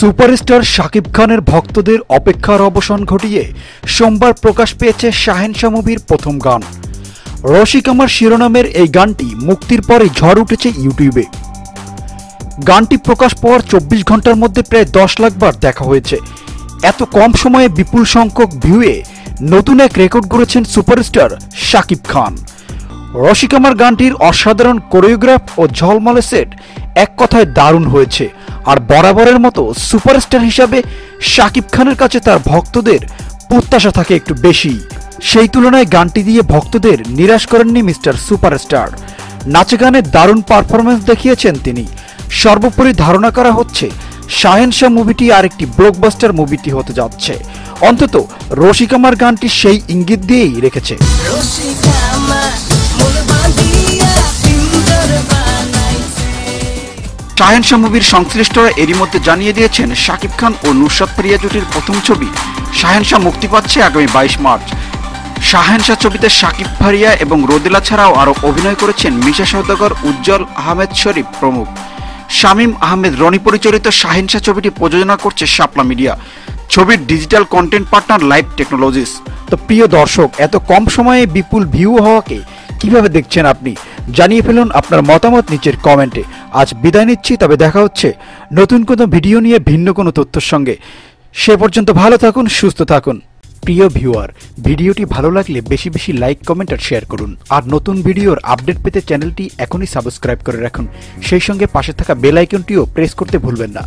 Superstar Shakib খানের ভক্তদের অপেক্ষার অবসান ঘটিয়ে সোমবার প্রকাশ পেয়েছে শাহেনশা মুভির প্রথম গান। রসিক আমার শিরোনামের এই গানটি মুক্তির পরে ঝড় উঠেছে ইউটিউবে। গানটি প্রকাশ পাওয়ার চব্বিশ ঘণ্টার মধ্যে প্রায় দশ লাখ বার দেখা হয়েছে। এত কম সময়ে বিপুল সংখ্যক ভিউয়ে নতুন এক রেকর্ড গড়েছেন সুপারস্টার শাকিব খান। রসিকামার গানটির অসাধারণ কোরিওগ্রাফ ও ঝলমলে সেট এক কথায় দারুণ হয়েছে। আর বরাবরের মতো সুপারস্টার হিসাবে শাকিব খানের কাছে তার ভক্তদের প্রত্যাশা থাকে একটু বেশি। সেই তুলনায় গানটি দিয়ে ভক্তদের নিরাশ করেননি মিস্টার সুপারস্টার। নাচে গানে দারুণ পারফরমেন্স দেখিয়েছেন তিনি। সর্বোপরি ধারণা করা হচ্ছে, শাহেনশাহ মুভিটি আর আরেকটি ব্লকবাস্টার মুভিটি হতে যাচ্ছে। অন্তত রসিকামার গানটি সেই ইঙ্গিত দিয়েই রেখেছে। শাহেনশাহ মুভির সংশ্লিষ্টরা এরই মধ্যে জানিয়ে দিয়েছেন, শাকিব খান ও নুসরাত ফারিয়া জুটির প্রথম ছবি শাহেনশাহ মুক্তি পাচ্ছে আগামী বাইশ মার্চ। শাহেনশাহ ছবিতে শাকিব ফারিয়া এবং রোদেলা ছাড়াও আরও অভিনয় করেছেন মিশা সৌদাগর উজ্জ্বল আহমেদ শরীফ প্রমুখ। শামীম আহমেদ রনি পরিচালিত শাহেনশাহ ছবিটি প্রযোজনা করছে শাপলা মিডিয়া। ছবির digital content partner live technologies. তো প্রিয় দর্শক, এত কম সময়ে বিপুল ভিউ হওয়াকে কীভাবে দেখছেন আপনি? জানিয়ে ফেলুন আপনার মতামত নিচের কমেন্টে। আজ বিদায় নিচ্ছি, তবে দেখা হচ্ছে নতুন কোনো ভিডিও নিয়ে ভিন্ন কোনো তথ্যের সঙ্গে। সে পর্যন্ত ভালো থাকুন, সুস্থ থাকুন। প্রিয় ভিউয়ার, ভিডিওটি ভালো লাগলে বেশি বেশি লাইক, কমেন্ট আর শেয়ার করুন। আর নতুন ভিডিওর আপডেট পেতে চ্যানেলটি এখনই সাবস্ক্রাইব করে রাখুন। সেই সঙ্গে পাশে থাকা বেল আইকনটিও প্রেস করতে ভুলবেন না।